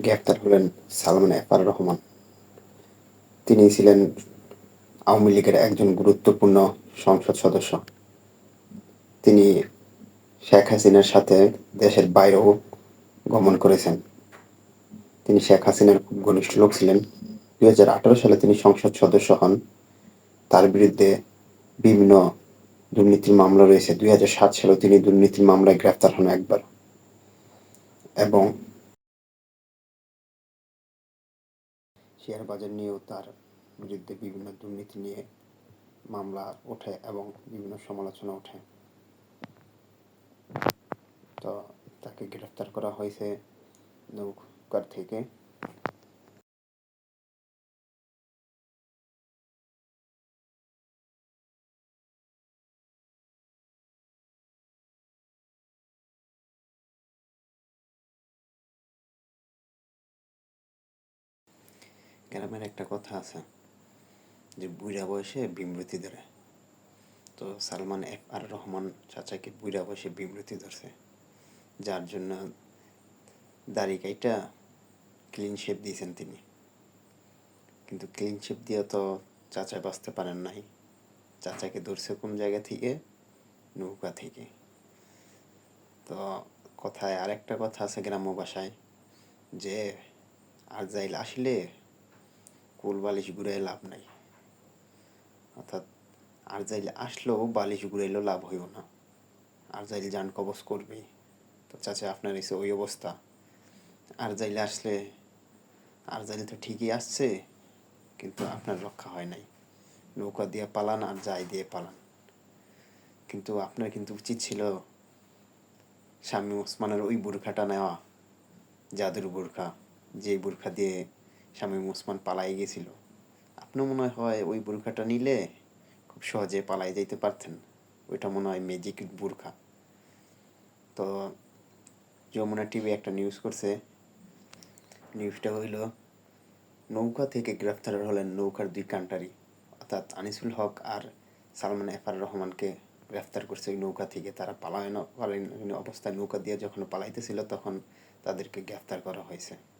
গ্রেফতার হলেন সালমান এফার রহমান। তিনি ছিলেন আওয়ামী লীগের একজন গুরুত্বপূর্ণ সংসদ সদস্য। তিনি শেখ হাসিনার সাথে দেশের বাইরেও গমন করেছেন। তিনি শেখ হাসিনার খুব ঘনিষ্ঠ লোক ছিলেন। দুই হাজার আঠারো সালে তিনি সংসদ সদস্য হন। তার বিরুদ্ধে বিভিন্ন দুর্নীতির মামলা রয়েছে। দুই হাজার সাত সালেও তিনি দুর্নীতির মামলায় গ্রেফতার হন একবার। এবং শেয়ার বাজার নিয়েও তার বিরুদ্ধে বিভিন্ন দুর্নীতি নিয়ে মামলা ওঠে এবং বিভিন্ন সমালোচনা ওঠে। তো তাকে গ্রেফতার করা হয়েছে নৌকার থেকে। গ্রামের একটা কথা আছে যে বুড়া বয়সে বিমৃতি ধরে। তো সালমান এফ আর রহমান চাচাকে বুড়া বয়সে বিমৃতি ধরছে। যার জন্য দাড়ি কাইটা ক্লিন শেপ দিয়েছেন তিনি। কিন্তু ক্লিন শেপ দিয়ে তো চাচা বাঁচতে পারেন নাই। চাচাকে ধরছে কোন জায়গা থেকে? নৌকা থেকে। তো কথায় আরেকটা কথা আছে গ্রাম্য ভাষায় যে আর যাইল আসলে কোল বালিশ ঘুরাই লাভ নাই। অর্থাৎ আর যাইলে আসলেও বালিশ ঘুরাইলেও লাভ হইব না। আর যাইলে যান কবচ করবেই। তো চাচা, আপনার এসে ওই অবস্থা। আর যাইলে আসলে, আর যাইলে তো ঠিকই আসছে, কিন্তু আপনার রক্ষা হয় নাই। নৌকা দিয়ে পালান আর যাই দিয়ে পালান। কিন্তু আপনার কিন্তু উচিত ছিল স্বামী ওসমানের ওই বুর্খাটা নেওয়া, জাদুর বুর্খা। যে বুর্খা দিয়ে স্বামী ওসমান পালাই গেছিল। আপনার মনে হয় ওই বুরখাটা নিলে খুব সহজে পালাই যাইতে পারতেন। ওইটা মনে হয় ম্যাজিক বুর্খা। তো যমুনা টিভি একটা নিউজ করছে। নিউজটা হইল, নৌকা থেকে গ্রেফতার হলেন নৌকার দুই কান্টারি অর্থাৎ আনিসুল হক আর সালমান এফার রহমানকে গ্রেফতার করছে ওই নৌকা থেকে। তারা পালায় পালায়ন অবস্থায় নৌকা দিয়ে যখন পালাইতেছিল তখন তাদেরকে গ্রেফতার করা হয়েছে।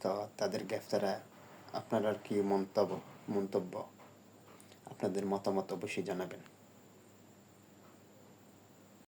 তো তাদের গ্রেফতারে আপনার আর কি মন্তব্য মন্তব্য? আপনাদের মতামত অবশ্যই জানাবেন।